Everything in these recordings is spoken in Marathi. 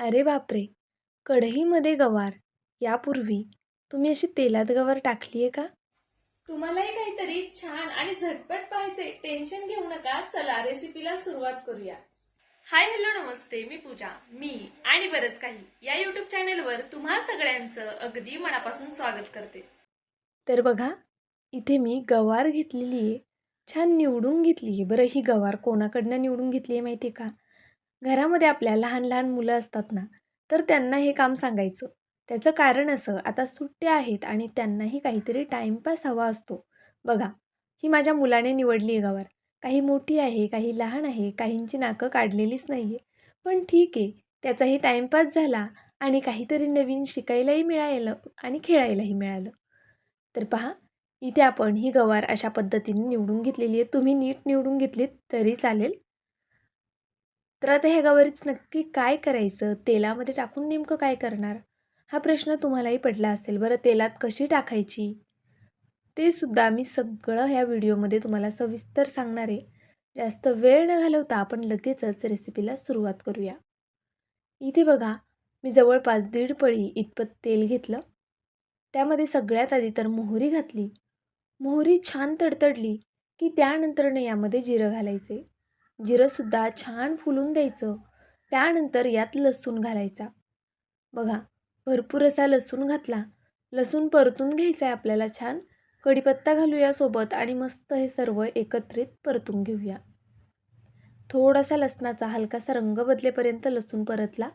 अरे बापरे! कढईमध्ये गवार. यापूर्वी तुम्ही अशी तेलात गवार टाकली आहे का? तुम्हालाही काहीतरी छान आणि झटपट पाहायचे टेन्शन घेऊ नका. चला रेसिपीला सुरुवात करूया. हाय हॅलो नमस्ते. मी पूजा. मी आणि बरंच काही या युट्यूब चॅनलवर तुम्हा सगळ्यांचं अगदी मनापासून स्वागत करते. तर बघा इथे मी गवार घेतलेली आहे छान निवडून घेतली आहे बरं ही गवार कोणाकडनं निवडून घेतली आहे माहिती आहे का? घरामध्ये आपल्या लहान लहान मुलं असतात ना तर त्यांना हे काम सांगायचं. त्याचं कारण असं आता सुट्ट्या आहेत आणि त्यांनाही काहीतरी टाईमपास हवा असतो. बघा ही माझ्या मुलाने निवडली आहे गवार काही मोठी आहे काही लहान आहे काहींची नाकं काढलेलीच नाही आहे पण ठीक आहे त्याचाही टाईमपास झाला आणि काहीतरी नवीन शिकायलाही मिळालं आणि खेळायलाही मिळालं. तर पहा इथे आपण ही गवार अशा पद्धतीने निवडून घेतलेली आहे. तुम्ही नीट निवडून घेतलीत तरी चालेल. तर आता ह्या गवारीच नक्की काय करायचं? तेलामध्ये टाकून नेमकं काय करणार? हा प्रश्न तुम्हालाही पडला असेल. बरं तेलात कशी टाकायची? ते सुद्धा मी सगळं ह्या व्हिडिओमध्ये तुम्हाला सविस्तर सांगणार आहे. जास्त वेळ न घालवता आपण लगेचच रेसिपीला सुरुवात करूया. इथे बघा मी जवळपास दीड पळी इतपत तेल घेतलं. त्यामध्ये सगळ्यात आधी तर मोहरी घातली. मोहरी छान तडतडली की त्यानंतरनं यामध्ये जिरं घालायचे. जिरंसुद्धा छान फुलून द्यायचं. त्यानंतर यात लसूण घालायचा. बघा भरपूर असा लसूण घातला. लसूण परतून घ्यायचा आहे आपल्याला छान. कढीपत्ता घालूया सोबत आणि मस्त हे सर्व एकत्रित परतून घेऊया. थोडासा लसणाचा हलकासा रंग बदलेपर्यंत लसूण परतला.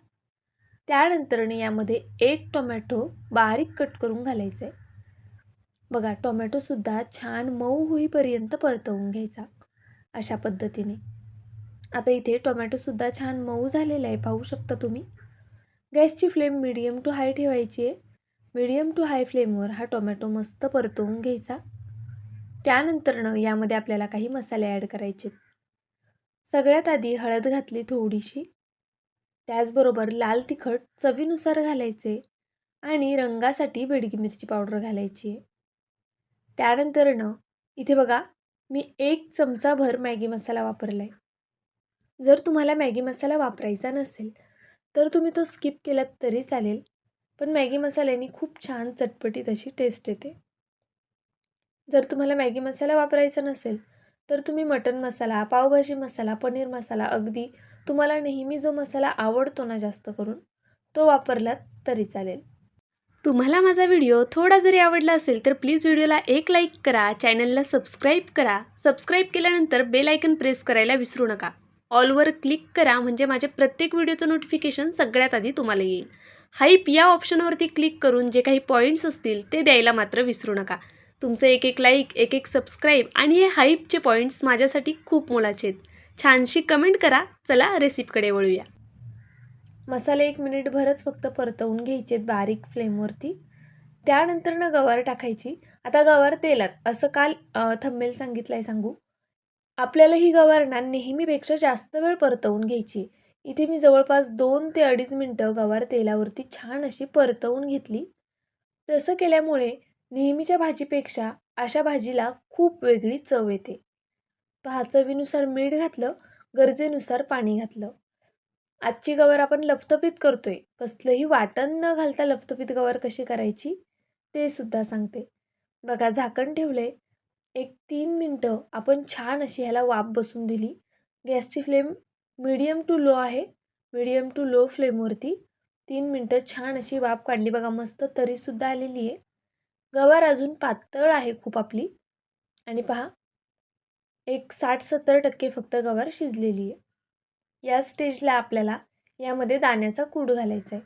त्यानंतरने यामध्ये एक टोमॅटो बारीक कट करून घालायचं आहे बघा टोमॅटोसुद्धा छान मऊ होईपर्यंत परतवून घ्यायचा. अशा पद्धतीने. आता इथे टोमॅटोसुद्धा छान मऊ झालेला आहे पाहू शकता तुम्ही. गॅसची फ्लेम मिडियम टू हाय ठेवायची आहे. मिडियम टू हाय फ्लेमवर हा टोमॅटो मस्त परतवून घ्यायचा. त्यानंतरनं यामध्ये आपल्याला काही मसाले ॲड करायचे सगळ्यात आधी हळद घातली थोडीशी. त्याचबरोबर लाल तिखट चवीनुसार घालायचे आणि रंगासाठी बेडगी मिरची पावडर घालायची आहे. त्यानंतरनं इथे बघा मी एक चमचाभर मॅगी मसाला वापरला आहे जर तुम्हाला मॅगी मसाला वापरायचा नसेल तर तुम्ही तो स्किप केलात तरी चालेल. पण मॅगी मसाल्याने खूप छान चटपटीत अशी टेस्ट येते. जर तुम्हाला मॅगी मसाला वापरायचा नसेल तर तुम्ही मटन मसाला पावभाजी मसाला पनीर मसाला अगदी तुम्हाला नेहमी जो मसाला आवडतो ना जास्त करून तो वापरलात तरी चालेल. तुम्हाला माझा व्हिडिओ थोडा जरी आवडला असेल तर प्लीज व्हिडिओला एक लाईक करा चॅनलला सबस्क्राईब करा. सबस्क्राईब केल्यानंतर बेल आयकन प्रेस करायला विसरू नका. ऑलवर क्लिक करा म्हणजे माझ्या प्रत्येक व्हिडिओचं नोटिफिकेशन सगळ्यात आधी तुम्हाला येईल. हाईप या ऑप्शनवरती क्लिक करून जे काही पॉईंट्स असतील ते द्यायला मात्र विसरू नका. तुमचं एक एक लाईक एक एक सबस्क्राईब आणि हे हाईपचे पॉईंट्स माझ्यासाठी खूप मोलाचे आहेत. छानशी कमेंट करा. चला रेसिपीकडे वळूया. मसाले एक मिनिटभरच फक्त परतवून घ्यायचे बारीक फ्लेमवरती त्यानंतरनं गवार टाकायची. आता गवार तेलात असं काल थंबेल सांगितलं आहे सांगू. आपल्याला ही गवारणा नेहमीपेक्षा जास्त वेळ परतवून घ्यायची. इथे मी जवळपास दोन ते अडीच मिनटं गवार तेलावरती छान अशी परतवून घेतली. तसं केल्यामुळे नेहमीच्या भाजीपेक्षा अशा भाजीला खूप वेगळी चव येते. पहा चवीनुसार मीठ घातलं गरजेनुसार पाणी घातलं. आजची गवार आपण लपतपीत करतोय. कसलंही वाटण न घालता लपतपीत गवार कशी करायची ते सुद्धा सांगते. बघा झाकण ठेवले एक तीन मिनटं आपण छान अशी ह्याला वाफ बसून दिली. गॅसची फ्लेम मिडियम टू लो आहे. मीडियम टू लो फ्लेमवरती तीन मिनटं छान अशी वाफ काढली बघा मस्त तरीसुद्धा आलेली आहे. गवार अजून पातळ आहे खूप आपली. आणि पहा एक साठ सत्तर टक्के फक्त गवार शिजलेली आहे. या स्टेजला आपल्याला यामध्ये दाण्याचा कूट घालायचा आहे.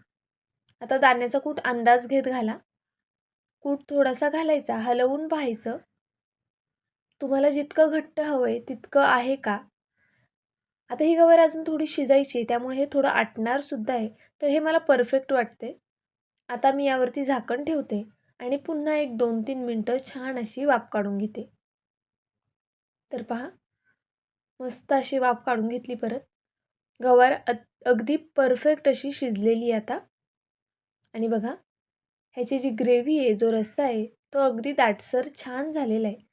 आता दाण्याचा कूट अंदाज घेत घाला. कूट थोडासा घालायचा हलवून पाहायचं. तुम्हाला जितकं घट्ट हवं आहे तितकं आहे का? आता ही गवार अजून थोडी शिजायची त्यामुळे हे थोडं आटणारसुद्धा आहे. तर हे मला परफेक्ट वाटते आता मी यावरती झाकण ठेवते आणि पुन्हा एक दोन तीन मिनटं छान अशी वाफ काढून घेते. तर पहा. मस्त अशी वाफ काढून घेतली परत. गवार अगदी परफेक्ट अशी शिजलेली आता. आणि बघा ह्याची जी ग्रेव्ही आहे जो रस्सा आहे तो अगदी दाटसर छान झालेला आहे.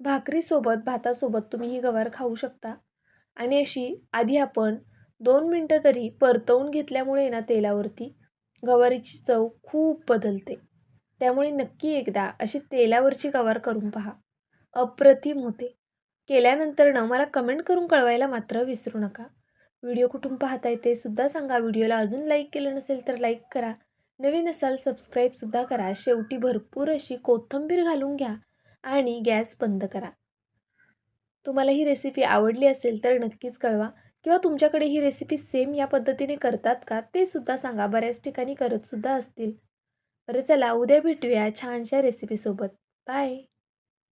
भाकरीसोबत भातासोबत तुम्ही ही गवार खाऊ शकता. आणि अशी आधी आपण दोन मिनटं तरी परतवून घेतल्यामुळे ना तेलावरती गवारीची चव खूप बदलते. त्यामुळे नक्की एकदा अशी तेलावरची गवार करून पहा. अप्रतिम होते. केल्यानंतरनं मला कमेंट करून कळवायला मात्र विसरू नका. व्हिडिओ कुठून पाहताय ते सुद्धा सांगा. व्हिडिओला अजून लाईक केलं नसेल तर लाईक करा. नवीन असाल सबस्क्राईबसुद्धा करा. शेवटी भरपूर अशी कोथिंबीर घालून घ्या. आणि गॅस बंद करा. तुम्हाला ही रेसिपी आवडली असेल तर नक्कीच कळवा. किंवा तुमच्याकडे ही रेसिपी सेम या पद्धतीने करतात का ते सुद्धा सांगा. बऱ्याच ठिकाणी करतसुद्धा असतील. बरं चला उद्या भेटूया छानशा रेसिपीसोबत बाय